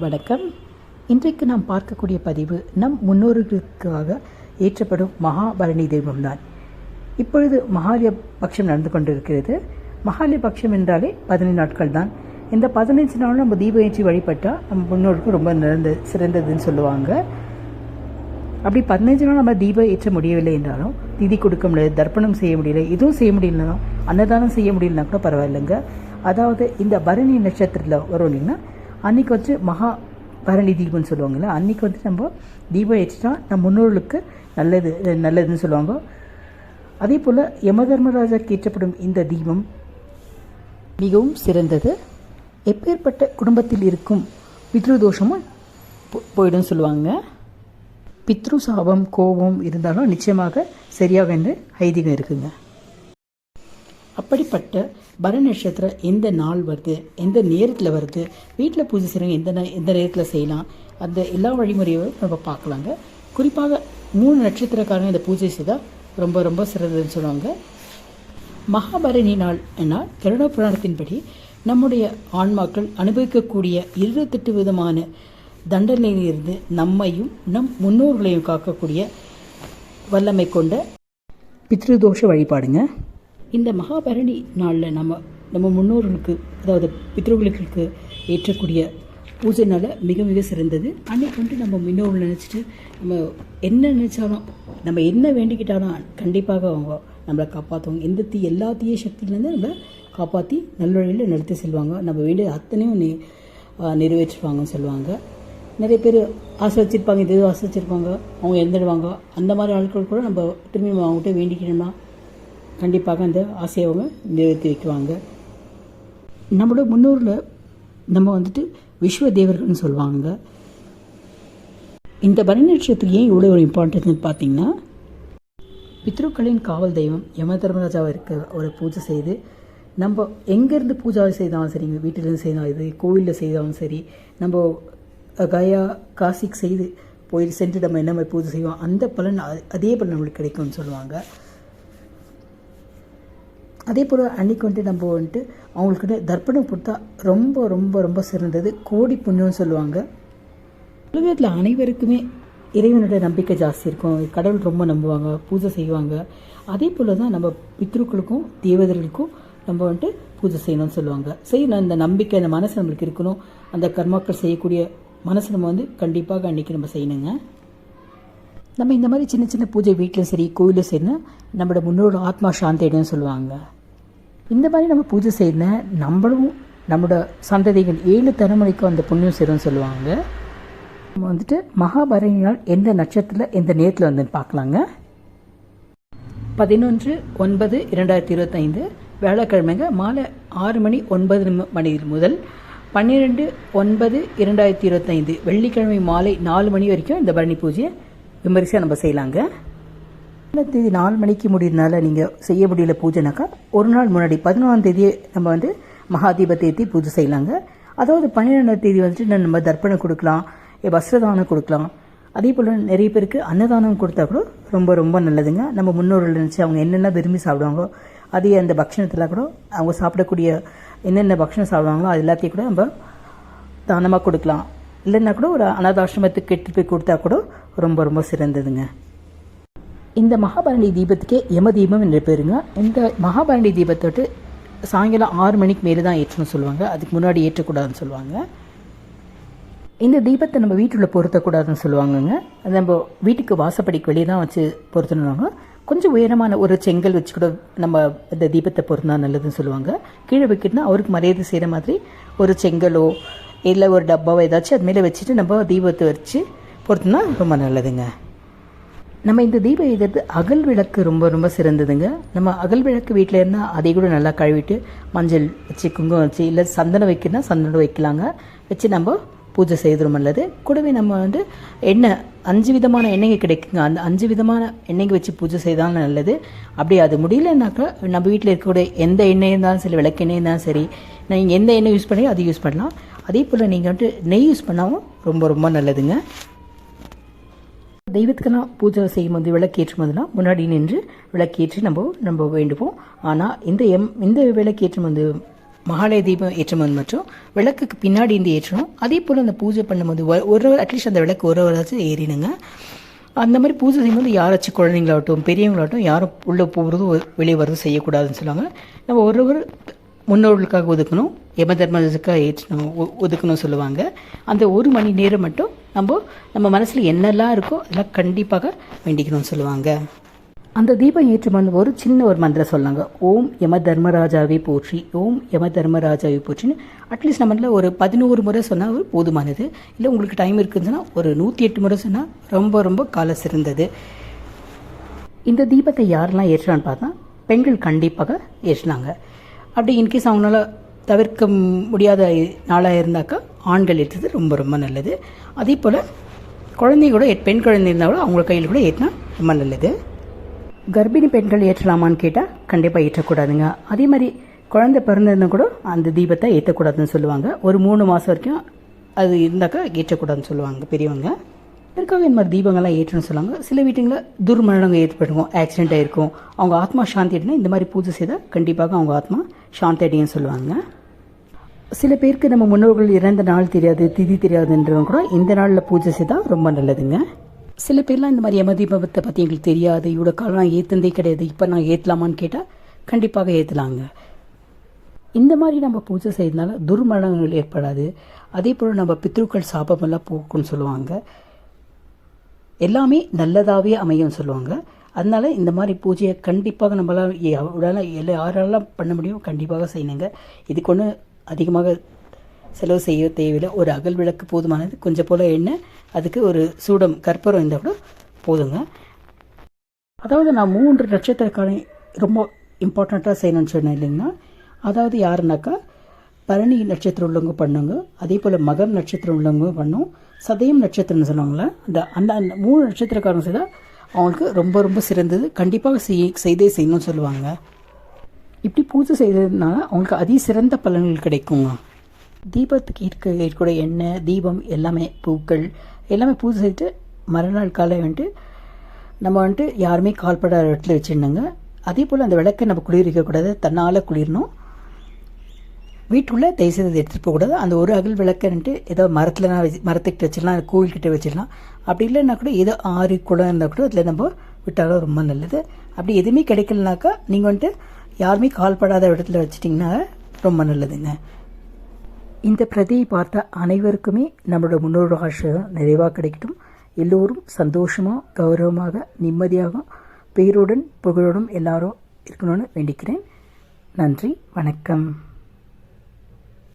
வணக்கம். இன்றைக்கு நாம் பார்க்கக்கூடிய பதிவு நம் முன்னோர்களுக்காக ஏற்றப்படும் மகாபரணி தெய்வம்தான் இப்பொழுது மகாலய பட்சம் நடந்து கொண்டிருக்கிறது. மகாலய பட்சம் என்றாலே பதினைந்து நாட்கள் தான். இந்த பதினைஞ்சு நாளும் நம்ம தீபம் ஏற்றி வழிபட்டால் நம்ம முன்னோருக்கு ரொம்ப நிறந்த சிறந்ததுன்னு சொல்லுவாங்க. அப்படி பதினஞ்சு நாள் நம்ம தீபம் ஏற்ற முடியவில்லை என்றாலும் திதி கொடுக்க முடியல தர்ப்பணம் செய்ய முடியல எதுவும் செய்ய முடியலனா அன்னதானம் செய்ய முடியலனா கூட பரவாயில்லைங்க. அதாவது இந்த பரணி நட்சத்திரத்தில் வரும் இல்லைங்கன்னா அன்னைக்கு வச்சு மகா பரணி தீபம்னு சொல்லுவாங்கள்ல அன்னைக்கு வந்து நம்ம தீபம் ஏற்றிட்டா நம்ம முன்னோர்களுக்கு நல்லது நல்லதுன்னு சொல்லுவாங்க. அதே போல் யமதர்மராஜா தர்மராஜாக்கு ஏற்றப்படும் இந்த தீபம் மிகவும் சிறந்தது. எப்பேற்பட்ட குடும்பத்தில் இருக்கும் பித்ருதோஷமும் போ- போயிடும் சொல்லுவாங்க. பித்ரு சாபம் கோபம் இருந்தாலும் நிச்சயமாக சரியாக என்று ஐதீகம் இருக்குங்க. அப்படிப்பட்ட பர நட்சத்திரம் எந்த நாள் வருது? எந்த நேரத்தில் வருது? வீட்டில் பூஜை செய்கிறவங்க எந்த எந்த நேரத்தில் செய்யலாம்? அந்த எல்லா வழிமுறையும் நம்ம பார்க்கலாங்க. குறிப்பாக மூணு நட்சத்திரக்காரங்க இந்த பூஜை செய்தால் ரொம்ப ரொம்ப சிறந்ததுன்னு சொல்லுவாங்க. மகாபரணி நாள் என கருட புராணத்தின்படி நம்முடைய ஆன்மாக்கள் அனுபவிக்கக்கூடிய இருபத்தெட்டு விதமான தண்டனையிலிருந்து நம்மையும் நம் முன்னோர்களையும் காக்கக்கூடிய வல்லமை கொண்ட பித்ருதோஷ வழிபாடுங்க. இந்த மகாபரணி நாளில் நம்ம நம்ம முன்னோர்களுக்கு அதாவது பித்ருகளுக்கு ஏற்றக்கூடிய பூஜை நாள் மிக மிக சிறந்தது. அன்னைக்கு வந்து நம்ம முன்னோர்கள் நினச்சிட்டு நம்ம என்ன நினச்சாலும் நம்ம என்ன வேண்டிக்கிட்டாலும் கண்டிப்பாக அவங்க நம்மளை காப்பாற்றுவாங்க எந்த தீ எல்லா தீய சக்தியிலேருந்து நம்மளை காப்பாற்றி நல்வழியில் நடத்தி செல்வாங்க. நம்ம வேண்டிய அத்தனையும் நி நிறைவேற்றுவாங்கன்னு சொல்லுவாங்க. நிறைய பேர் ஆசை வச்சுருப்பாங்க இது ஆசை வச்சுருப்பாங்க அவங்க இறந்துடுவாங்க. அந்த மாதிரி ஆட்கள் கூட நம்ம திரும்பி அவங்ககிட்ட வேண்டிக்கணும்னா கண்டிப்பாக அந்த ஆசையை அவங்க நிறைவேற்றி வைக்குவாங்க நம்மளோட முன்னோரில் நம்ம வந்துட்டு விஸ்வ தேவர்கள்னு சொல்லுவாங்க. இந்த பரணி நட்சத்திரத்துக்கு ஏன் இவ்வளோ ஒரு இம்பார்ட்டன்ட்னு பார்த்தீங்கன்னா பித்ருக்களின் காவல் தெய்வம் யம தர்மராஜாவை இருக்க ஒரு பூஜை செய்து நம்ம எங்கேருந்து பூஜாவை செய்தாலும் சரிங்க வீட்டிலேருந்து செய்தாலும் இது கோவிலில் செய்தாலும் சரி நம்ம கயா காசிக்கு செய்து போய் சென்று நம்ம என்ன மாதிரி பூஜை செய்வோம் அந்த பலன் அதே பலன் நம்மளுக்கு கிடைக்கும்னு சொல்லுவாங்க. அதே போல் அன்னைக்கு வந்துட்டு நம்ம வந்துட்டு அவங்களுக்கு தர்ப்பணம் கொடுத்தா ரொம்ப ரொம்ப ரொம்ப சிறந்தது. கோடி புண்ணியம்னு சொல்லுவாங்க. உலகத்தில் அனைவருக்குமே இறைவனுடைய நம்பிக்கை ஜாஸ்தி இருக்கும். கடவுள் ரொம்ப நம்புவாங்க பூஜை செய்வாங்க. அதே போல் தான் நம்ம பித்ருக்களுக்கும் தேவதர்களுக்கும் நம்ம வந்துட்டு பூஜை செய்யணும்னு சொல்லுவாங்க. செய்யணும். அந்த நம்பிக்கை அந்த மனசு நம்மளுக்கு இருக்கணும். அந்த கர்மாக்கள் செய்யக்கூடிய மனசு நம்ம வந்து கண்டிப்பாக அன்றைக்கி நம்ம செய்யணுங்க. நம்ம இந்த மாதிரி சின்ன சின்ன பூஜை வீட்டிலும் சரி கோயிலும் செய்யணும் நம்மளோட முன்னோட ஆத்மா சாந்தி சொல்லுவாங்க. இந்த மாதிரி நம்ம பூஜை செய்யணும் நம்மளும் நம்மளோட சந்ததிகள் ஏழு தலைமுறைக்கும் அந்த புண்ணியம் சேரும்னு சொல்லுவாங்க. நம்ம வந்துட்டு மகாபரணியால் எந்த நட்சத்திரத்தில் எந்த நேரத்தில் வந்து பார்க்கலாங்க? பதினொன்று ஒன்பது இரண்டாயிரத்தி இருபத்தைந்து வியாழக்கிழமைங்க மாலை ஆறு மணி ஒன்பது மணி முதல் பன்னிரெண்டு ஒன்பது இரண்டாயிரத்தி இருபத்தைந்து வெள்ளிக்கிழமை மாலை நாலு மணி வரைக்கும் இந்த பரணி பூஜையை விமரிசையாக நம்ம செய்யலாங்க. இந்த தேதி நாலு மணிக்கு முடியறதுனால நீங்கள் செய்ய முடியல பூஜைனாக்கா ஒரு நாள் முன்னாடி பதினொன்றாம் தேதியே நம்ம வந்து மகாதீப தேதி பூஜை செய்யலாங்க. அதாவது பன்னிரெண்டாம் தேதி வந்துட்டு நம்ம தர்ப்பணம் கொடுக்கலாம் வஸ்திரதானம் கொடுக்கலாம். அதே போல் நிறைய பேருக்கு அன்னதானம் கொடுத்தா கூட ரொம்ப ரொம்ப நல்லதுங்க. நம்ம முன்னோர்கள் நினச்சி அவங்க என்னென்ன விரும்பி சாப்பிடுவாங்களோ அதே அந்த பக்ஷணத்தில் கூட அவங்க சாப்பிடக்கூடிய என்னென்ன பக்ஷணம் சாப்பிடுவாங்களோ அது எல்லாத்தையும் கூட நம்ம தானமாக கொடுக்கலாம். இல்லைன்னா கூட ஒரு அனாதாசிரமத்துக்கு கெட்டு போய் கொடுத்தா கூட ரொம்ப ரொம்ப சிறந்ததுங்க. இந்த மகாபரணி தீபத்துக்கே யம தீபம் என்று பேருங்க. இந்த மகாபரணி தீபத்தோட்டு சாயங்காலம் ஆறு மணிக்கு மேலே தான் ஏற்றணும்னு சொல்லுவாங்க. அதுக்கு முன்னாடி ஏற்றக்கூடாதுன்னு சொல்லுவாங்க. இந்த தீபத்தை நம்ம வீட்டுள்ள பொருத்தக்கூடாதுன்னு சொல்லுவாங்கங்க. அது நம்ம வீட்டுக்கு வாசப்படிக்கு வெளியே தான் வச்சு பொருத்தணுவாங்க கொஞ்சம் உயரமான ஒரு செங்கல் வச்சு கூட நம்ம இந்த தீபத்தை பொருத்தினா நல்லதுன்னு சொல்லுவாங்க. கீழே வைக்கணும்னா அவருக்கு மரியாதை செய்கிற மாதிரி ஒரு செங்கலோ இல்லை ஒரு டப்பாவை ஏதாச்சும் அது மேலே வச்சுட்டு நம்ம தீபத்தை வச்சு பொறுத்துனா ரொம்ப நல்லதுங்க. நம்ம இந்த தீபம் எதிர்த்து அகல் விளக்கு ரொம்ப ரொம்ப சிறந்ததுங்க. நம்ம அகல் விளக்கு வீட்டில் இருந்தால் அதை கூட நல்லா கழுவிட்டு மஞ்சள் வச்சு குங்குமம் வச்சு இல்லை சந்தனம் வைக்கணும்னா சந்தனம் வைக்கலாங்க. வச்சு நம்ம பூஜை செய்வது ரொம்ப நல்லது. கூடவே நம்ம வந்து எண்ணெய் அஞ்சு விதமான எண்ணெய்கள் கிடைக்குங்க. அந்த அஞ்சு விதமான எண்ணெய்க்கு வச்சு பூஜை செய்தாலும் நல்லது. அப்படி அது முடியலனாக்கா நம்ம வீட்டில் இருக்கக்கூடிய எந்த எண்ணெய் இருந்தாலும் சரி விளக்கு எண்ணெய் இருந்தாலும் சரி நீங்கள் எந்த எண்ணெய் யூஸ் பண்ணி அதை யூஸ் பண்ணலாம். அதே போல் நீங்கள் வந்துட்டு நெய் யூஸ் பண்ணாலும் ரொம்ப ரொம்ப நல்லதுங்க. தெய்வத்துக்கெல்லாம் பூஜை செய்யும் போது விளக்கேற்றும் முன்னாடி நின்று விளக்கேற்றி நம்ம நம்ம வேண்டுவோம். ஆனால் இந்த எம் இந்த விளக்கேற்றும் வந்து மகாலய தீபம் ஏற்றும் மற்றும் விளக்குக்கு பின்னாடி இருந்து ஏற்றணும். அதே போல் அந்த பூஜை பண்ணும்போது ஒரு ஒரு அட்லீஸ்ட் அந்த விளக்கு ஒரு வராச்சும் ஏறினுங்க அந்த மாதிரி பூஜை செய்யும்போது யாராச்சும் குழந்தைங்களாகட்டும் பெரியவங்களாகட்டும் யாரும் உள்ளே போகிறதும் வெளியே வர்றதும் செய்யக்கூடாதுன்னு சொல்லுவாங்க. நம்ம ஒரு ஒரு முன்னோர்களுக்காக ஒதுக்கணும். யமதர்மத்துக்கு ஏற்றணும் ஒ- ஒதுக்கணும் சொல்லுவாங்க. அந்த ஒரு மணி நேரம் மட்டும் நம்ம நம்ம மனசில் என்னெல்லாம் இருக்கோ அதெல்லாம் கண்டிப்பாக வேண்டிக்கணும்னு சொல்லுவாங்க. அந்த தீபம் ஏற்றும் ஒரு சின்ன ஒரு மந்திரம் சொன்னாங்க. ஓம் யம தர்மராஜாவே போற்றி ஓம் யம தர்மராஜாவே போற்றின்னு அட்லீஸ்ட் நம்மள ஒரு பதினோரு முறை சொன்னால் போதுமானது. இல்லை உங்களுக்கு டைம் இருக்குதுன்னா ஒரு நூற்றி எட்டு முறை சொன்னால் ரொம்ப ரொம்ப கால சிறந்தது. இந்த தீபத்தை யாரெல்லாம் ஏற்றுறான்னு பார்த்தா பெண்கள் கண்டிப்பாக ஏற்றினாங்க. அப்படி இன்கேஸ் அவங்களால தவிர்க்க முடியாத நாளாக இருந்தாக்கா ஆண்கள் ஏற்றுறது ரொம்ப ரொம்ப நல்லது. அதே போல் குழந்தைங்க கூட பெண் குழந்தை இருந்தால் கூட அவங்க கையில் கூட ஏற்றினா ரொம்ப நல்லது. கர்ப்பிணி பெண்கள் ஏற்றலாமான்னு கேட்டால் கண்டிப்பாக ஏற்றக்கூடாதுங்க. அதே மாதிரி குழந்தை பிறந்திருந்தா கூட அந்த தீபத்தை ஏற்றக்கூடாதுன்னு சொல்லுவாங்க. ஒரு மூணு மாதம் வரைக்கும் அது இருந்தாக்கா ஏற்றக்கூடாதுன்னு சொல்லுவாங்க பெரியவங்க. இதற்காக இந்த மாதிரி தீபங்கள்லாம் ஏற்றணும்னு சொல்லுவாங்க. சில வீட்டுங்களில் துர்மரணங்கள் ஏற்படுவோம் ஆக்சிடென்ட் ஆகிருக்கும் அவங்க ஆத்மா சாந்தி அடைனா இந்த மாதிரி பூஜை செய்தால் கண்டிப்பாக அவங்க ஆத்மா சாந்தி அடையும் சொல்லுவாங்க. சில பேருக்கு நம்ம முன்னோர்கள் இறந்த நாள் தெரியாது திதி தெரியாதுன்றவங்க கூட இந்த நாளில் பூஜை செய்தால் ரொம்ப நல்லதுங்க. சில பேர்லாம் இந்த மாதிரி யம தீபத்தை பற்றி எங்களுக்கு தெரியாது இவ்வளோ காலம் நான் ஏற்றுனதே கிடையாது இப்போ நான் ஏற்றலாமான்னு கேட்டால் கண்டிப்பாக ஏற்றலாங்க இந்த மாதிரி நம்ம பூஜை செய்யறதுனால துர்மரணங்கள் ஏற்படாது. அதே போல் நம்ம பித்ருக்கள் சாபமெல்லாம் போக்குன்னு சொல்லுவாங்க. எல்லாமே நல்லதாகவே அமையும் சொல்லுவாங்க. அதனால் இந்த மாதிரி பூஜையை கண்டிப்பாக நம்மளால் உடனே எல்லா யாரெல்லாம் பண்ண முடியும் கண்டிப்பாக செய்யணுங்க. இதுக்கு ஒன்று அதிகமாக செலவு செய்ய தேவையில்லை. ஒரு அகல் விளக்கு போதுமானது. கொஞ்சம் போல் எண்ணெய் அதுக்கு ஒரு சூடம் கற்பூரம் இருந்தால் கூட போதுங்க. அதாவது நான் மூன்று நட்சத்திரக்காரன் ரொம்ப இம்பார்ட்டண்ட்டாக செய்யணும்னு சொன்னேன் இல்லைங்கன்னா அதாவது யாருனாக்கா பரணி நட்சத்திரம் உள்ளவங்க பண்ணுங்க. அதே போல் மகம் நட்சத்திரம் உள்ளவங்க பண்ணும். சதயம் நட்சத்திரம்னு சொன்னாங்களே அந்த அந்த அந்த மூணு நட்சத்திரக்காரங்க செய்தால் அவங்களுக்கு ரொம்ப ரொம்ப சிறந்தது. கண்டிப்பாக செய் செய்தே செய்யணும்னு சொல்லுவாங்க. இப்படி பூஜை செய்ததுனால அவங்களுக்கு அதி சிறந்த பலன்கள் கிடைக்குங்க. தீபத்துக்கு இருக்க இருக்கக்கூடிய எண்ணெய் தீபம் எல்லாமே பூக்கள் எல்லாமே பூஜை செய்துட்டு மறுநாள் காலை வந்துட்டு நம்ம வந்துட்டு யாருமே கால்படாத இடத்துல வச்சிருந்தாங்க. அதே போல் அந்த விளக்கை நம்ம குளிர்விக்கக்கூடாது. தன்னால் குளிரணும். வீட்டுக்குள்ளே தயவுசெய்து அதை எடுத்துகிட்டு போகக்கூடாது. அந்த ஒரு அகல் விளக்கன்ட்டு ஏதோ மரத்தில் வச்சு மரத்துக்கிட்ட வச்சிடலாம் கோவில்கிட்ட வச்சிடலாம். அப்படி இல்லைன்னா கூட ஏதோ ஆறு குளம் இருந்தால் கூட அதில் நம்ம விட்டாலும் ரொம்ப நல்லது. அப்படி எதுவுமே கிடைக்கலனாக்கா நீங்கள் வந்துட்டு யாருமே கால்படாத இடத்துல வச்சிட்டிங்கன்னா ரொம்ப நல்லதுங்க. இந்த பிரதியை பார்த்த அனைவருக்குமே நம்மளோட முன்னோர் ஆசிரியம் நிறைவாக கிடைக்கட்டும். எல்லோரும் சந்தோஷமாக கௌரவமாக நிம்மதியாக பேருடன் புகழுடன் எல்லாரும் இருக்கணும்னு வேண்டிக்கிறேன். நன்றி வணக்கம்.